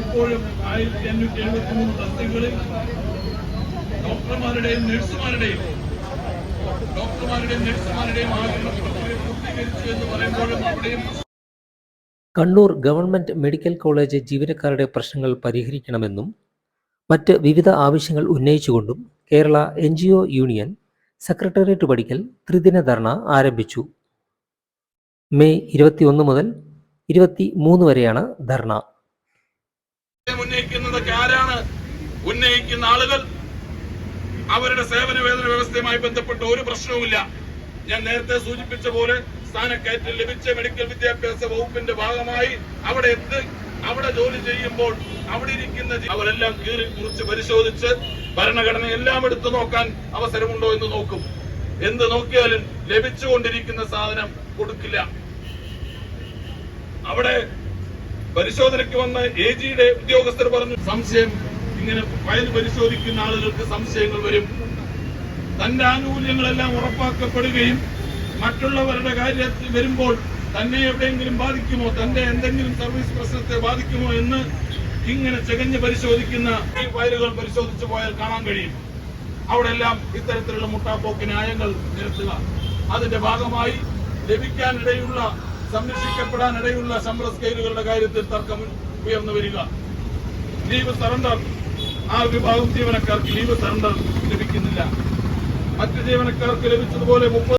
ഇപ്പോഴും ആയിരത്തി അഞ്ഞൂറ്റി എഴുപത്തി മൂന്ന് തസ്തികകളിൽ ഡോക്ടർമാരുടെയും നഴ്സുമാരുടെയും ഡോക്ടർമാരുടെയും നഴ്സുമാരുടെയും ആഗ്രഹ പൂർത്തീകരിച്ചു എന്ന് പറയുമ്പോഴും അവിടെയും കണ്ണൂർ ഗവൺമെന്റ് മെഡിക്കൽ കോളേജ് ജീവനക്കാരുടെ പ്രശ്നങ്ങൾ പരിഹരിക്കണമെന്നും മറ്റ് വിവിധ ആവശ്യങ്ങൾ ഉന്നയിച്ചുകൊണ്ടും കേരള എൻ യൂണിയൻ സെക്രട്ടേറിയറ്റ് പടിക്കൽ ത്രിദിന ധർണ ആരംഭിച്ചു. മെയ് ഇരുപത്തിയൊന്ന് മുതൽ ഇരുപത്തി മൂന്ന് വരെയാണ് ധർണ. ഉന്നയിക്കുന്നതൊക്കെ ആരാണ്? ഉന്നയിക്കുന്ന ആളുകൾ. അവരുടെ സേവന വേതന വ്യവസ്ഥയുമായി ബന്ധപ്പെട്ട ഒരു പ്രശ്നവുമില്ല. ഞാൻ നേരത്തെ സൂചിപ്പിച്ച പോലെ സ്ഥാനക്കയറ്റം ലഭിച്ച മെഡിക്കൽ വിദ്യാഭ്യാസ വകുപ്പിന്റെ ഭാഗമായി അവിടെ എത്തി അവിടെ ജോലി ചെയ്യുമ്പോൾ അവിടെ ഇരിക്കുന്ന അവരെല്ലാം കീറി കുറിച്ച് പരിശോധിച്ച് ഭരണഘടന എല്ലാം എടുത്തു നോക്കാൻ അവസരമുണ്ടോ എന്ന് നോക്കും. എന്ത് നോക്കിയാലും ലഭിച്ചുകൊണ്ടിരിക്കുന്ന സാധനം കൊടുക്കില്ല. അവിടെ പരിശോധനയ്ക്ക് വന്ന എ ജിയുടെ ഉദ്യോഗസ്ഥർ പറഞ്ഞു സംശയം ഇങ്ങനെ ഫയൽ പരിശോധിക്കുന്ന ആളുകൾക്ക് സംശയങ്ങൾ വരും. തന്റെ ആനുകൂല്യങ്ങളെല്ലാം ഉറപ്പാക്കപ്പെടുകയും മറ്റുള്ളവരുടെ കാര്യത്തിൽ വരുമ്പോൾ തന്നെ എവിടെയെങ്കിലും ബാധിക്കുമോ തന്റെ എന്തെങ്കിലും സർവീസ് പ്രശ്നത്തെ ബാധിക്കുമോ എന്ന് ഇങ്ങനെ ചെകഞ്ഞ് പരിശോധിക്കുന്ന ഈ ഫയലുകൾ പരിശോധിച്ചു പോയാൽ കാണാൻ കഴിയും. അവിടെ എല്ലാം ഇത്തരത്തിലുള്ള മുട്ടാപ്പോക്ക് ന്യായങ്ങൾ നിരത്തുക. അതിന്റെ ഭാഗമായി ലഭിക്കാനിടയുള്ള സംരക്ഷിക്കപ്പെടാനിടയുള്ള ശമ്പള സ്കെയിലുകളുടെ കാര്യത്തിൽ തർക്കം ഉയർന്നു വരിക. ലീവ് സറണ്ടർ ആ വിഭാഗം ജീവനക്കാർക്ക് ലീവ് സറണ്ടർ ലഭിക്കുന്നില്ല. മറ്റ് ജീവനക്കാർക്ക് ലഭിച്ചതുപോലെ മുപ്പത്